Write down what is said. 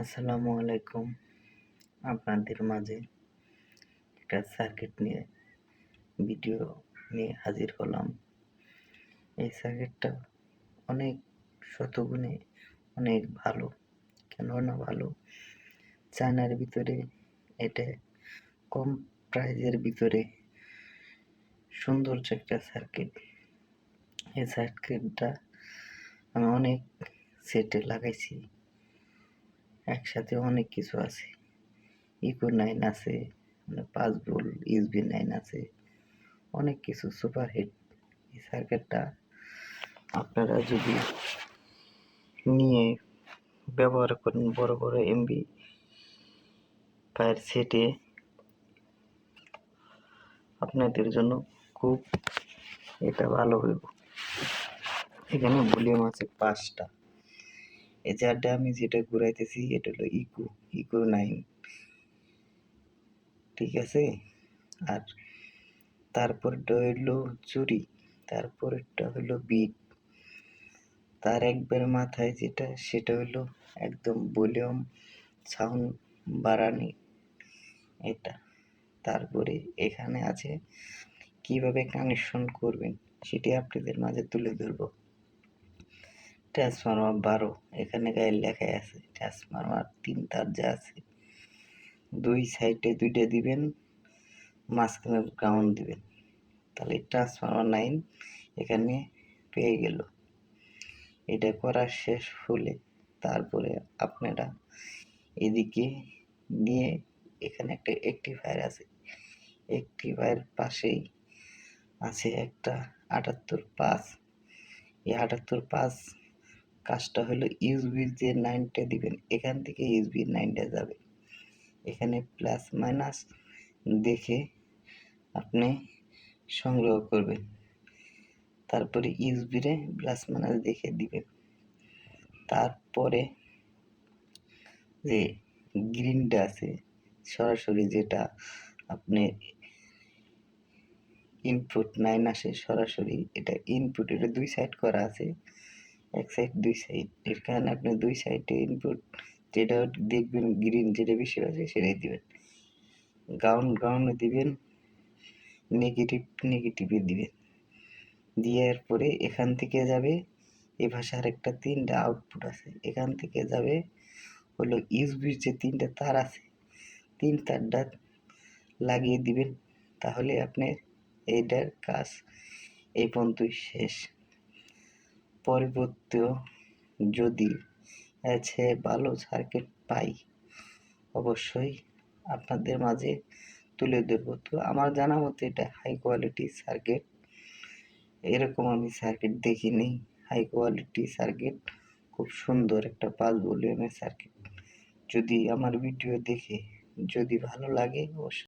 আসসালামু আলাইকুম। আপনাদের মাঝে একটা সার্কিট নিয়ে ভিডিও নিয়ে হাজির হলাম। এই সার্কিটটা অনেক শতগুণে অনেক ভালো। কেন না ভালো? চায়নার ভিতরে এটা কম প্রাইজের ভিতরে সৌন্দর্য একটা সার্কিট এই সার্কিটটা আমি অনেক সেটে লাগাইছি। একসাথে অনেক কিছু আছে। ইকো নাইন আছে মানে পাঁচ বোল ইউসবি নাইন আছে, অনেক কিছু সুপার হিট। এই সার্কিটটা আপনারা যদি নিয়ে ব্যবহার করেন বড় বড় এমবি ফায়ার সেটে, আপনাদের জন্য খুব এটা ভালো হইব। এখানে ভলিউম আছে পাঁচটা। এই চারটা আমি যেটা ঘুরাইতেছি, এটা হলো ইকো। ইকো নাইন ঠিক আছে? আর তারপরটা হইল চুরি। তারপরেরটা হলো বিট। তার একবার মাথায় যেটা, সেটা হলো একদম ভলিউম সাউন্ড বাড়ানি। এটা। তারপরে এখানে আছে, কীভাবে কানেকশন করবেন, সেটি আপনাদের মাঝে তুলে ধরবো। ট্রান্সফরমার বারো। এখানে গায়ে লেখা আছে ট্রান্সফরমার তিন তার যা আছে। দুই সাইডে দুইটা দিবেন, মাঝখানে গ্রাউন্ড দিবেন। তাহলে ট্রান্সফরমার নাইন এখানে পেয়ে গেল। এটা করার শেষ হলে তারপরে আপনারা এদিকে নিয়ে এখানে একটা একটিফায়ার আছে। একটিফায়ার পাশেই আছে একটা আটাত্তর পাঁচ। এই আটাত্তর পাঁচ কাজটা হলো ইউজবির যে নাইনটা দিবেন, এখান থেকে ইউজবির নাইনটা যাবে। এখানে প্লাস মাইনাস দেখে আপনি সংগ্রহ করবেন। তারপরে ইউজবিরে প্লাস মাইনাস দেখে দিবেন। তারপরে যে গ্রিনটা আছে, সরাসরি যেটা আপনি ইনপুট নাইন আসে, সরাসরি এটা ইনপুট এটা দুই সাইড করা আছে। এক সাইড দুই সাইড এখানে আপনি দুই সাইডে ইনপুট যেটা দেখবেন গ্রিন যেটা বেশি আছে সেটাই দিবেন। গাউন গাউনে দিবেন নেগেটিভ নেগেটিভে দিবেন। দেওয়ার পরে এখান থেকে যাবে, এ ভাষার একটা তিনটা আউটপুট আছে। এখান থেকে যাবে, হলো ইউসবির যে তিনটা তার আছে, তিন তারটা লাগিয়ে দিবেন, তাহলে আপনার এইটার কাজ এই পর্যন্তই শেষ। পরবর্তী যদি আছে ভালো সার্কিট পাই, অবশ্যই আপনাদের মাঝে তুলে ধরবো। তো আমার জানা মতো এটা হাই কোয়ালিটি সার্কিট এরকম আমি সার্কিট দেখিনি। হাই কোয়ালিটি সার্কিট খুব সুন্দর একটা পাঁচ ভলিউমের সার্কিট যদি আমার ভিডিও দেখে যদি ভালো লাগে, অবশ্যই